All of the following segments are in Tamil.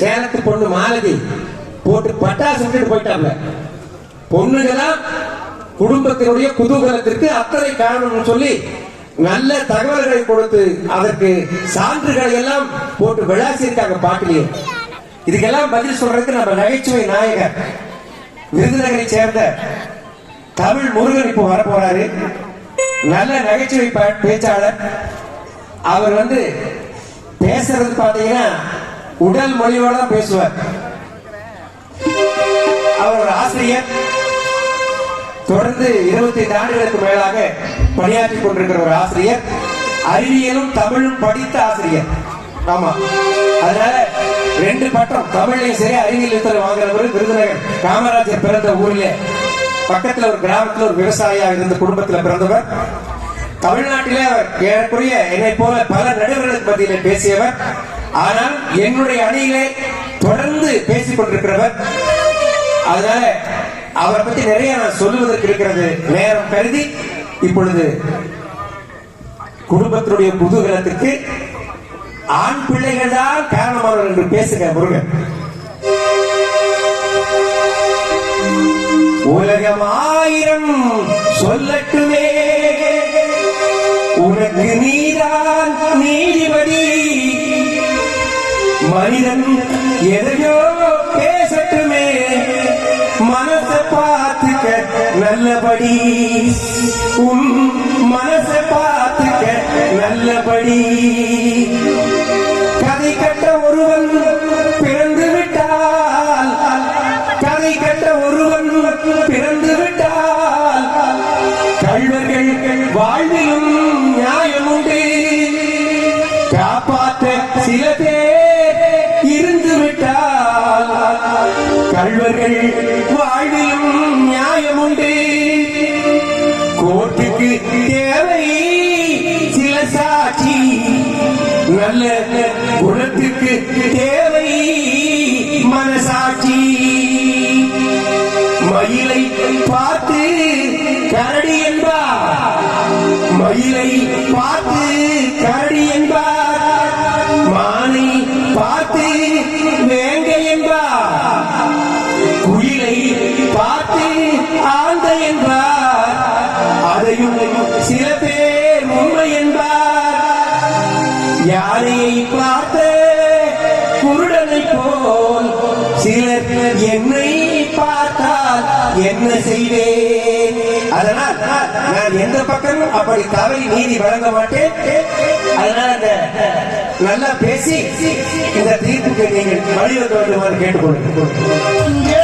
சேலத்து பொண்ணு மாலதி போட்டு பட்டாசு விட்டுட்டு போயிட்டாப்ல. பொண்ணுங்களாம் குடும்பத்தினுடைய குதூகலத்திற்கு அத்தனை காரணம்னு சொல்லி நல்ல தகவல்களை கொடுத்து அதற்கு சான்றுகளை எல்லாம் போட்டு விளாசியிருக்காங்க பாட்டிலேயே இதுக்கெல்லாம் பதில் சொல்றதுக்கு நம்ம நகைச்சுவை நாயகர் விருதுநகரை சேர்ந்த தமிழ் முருகன் இப்போ வர போறாரு நல்ல நகைச்சுவை பேச்சாளர். அவர் வந்து பேசுறது பாத்தீங்கன்னா உடல் மொழியோட தான் பேசுவார். அவர் ஒரு ஆசிரியர். தொடர்ந்து 25 ஆண்டுகளுக்கு மேலாக பணியாற்றி கொண்டிருக்கிற ஒரு ஆசிரியர். அறிவியலும் தமிழும் படித்த ஆசிரியர். ஆமா. அதனால ரெண்டு பட்டம் தமிழையும் சரி அறிவியல் வாங்குறவர் விருதுநகர் காமராஜர் பிறந்த ஊர்ல பக்கத்துல ஒரு கிராமத்துல ஒரு விவசாயியா இருந்த குடும்பத்துல பிறந்தவர். தமிழ்நாட்டிலே அவர் ஏறக்குறைய என்னை போல பல நடுவர்களுக்கு மத்தியிலே பேசியவர். ஆனால் என்னுடைய அணியிலே தொடர்ந்து பேசிக் கொண்டிருக்கிறவர் அதனால அவரை பத்தி நிறைய நான் சொல்லுவதற்கு இருக்கிறது நேரம் கருதி இப்பொழுது குடும்பத்தினுடைய குதூகலத்துக்கு ஆண் பிள்ளைகள் தான் காரணமானவர் என்று பேசுங்க முருகன். உலகம் ஆயிரம் சொல்லட்டுமே. உனக்கு நீதான் நீதிபதி. மனிதன் எதையோ பேசட்டுமே மனசை பார்த்துக்க நல்லபடி. உன் மனசை பார்த்துக்க நல்லபடி. நல்ல குணத்திற்கு தேவை மனசாட்சி. பார்த்தே குருடனை போல் சிலர் என்னை பார்த்தால் என்ன செய்வேன்? அதனால் நான் எந்த பக்கமும் அப்படி தவறி நீதி வழங்க மாட்டேன். அதனால் அந்த நல்லா பேசி இந்த தீர்ப்புக்கு நீங்கள் வழிவகுக்க வேண்டுமாறு கேட்டுக்கொள்கிறேன்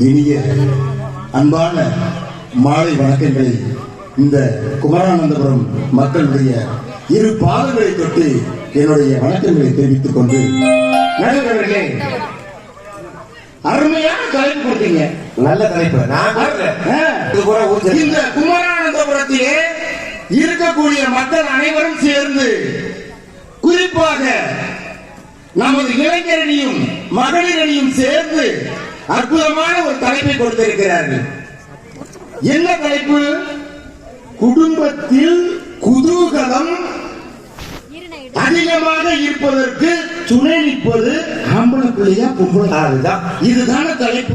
இனிய அன்பான மாலை வணக்கங்களை இந்த குமரானந்தபுரம் மக்களுடைய இரு பாதங்களை தொட்டு என்னுடைய வணக்கங்களை தெரிவித்துக் கொண்டு நடுவர்களே அருமையான தலைப்பு கொடுத்தீங்க. நல்ல தலைப்பு. இந்த குமரானந்தபுரத்திலே இருக்கக்கூடிய மக்கள் அனைவரும் சேர்ந்து குறிப்பாக நமது இளைஞரணியும் மகளிரணியும் சேர்ந்து அற்புதமான ஒரு தலைப்பை கொடுத்திருக்கிறார்கள். என்ன தலைப்பு? குடும்பத்தில் குதூகலம் அதிகமாக இருப்பதற்கு துணை நிற்பது ஆம்பளை பிள்ளையா பொம்பளை இதுதான தலைப்பு.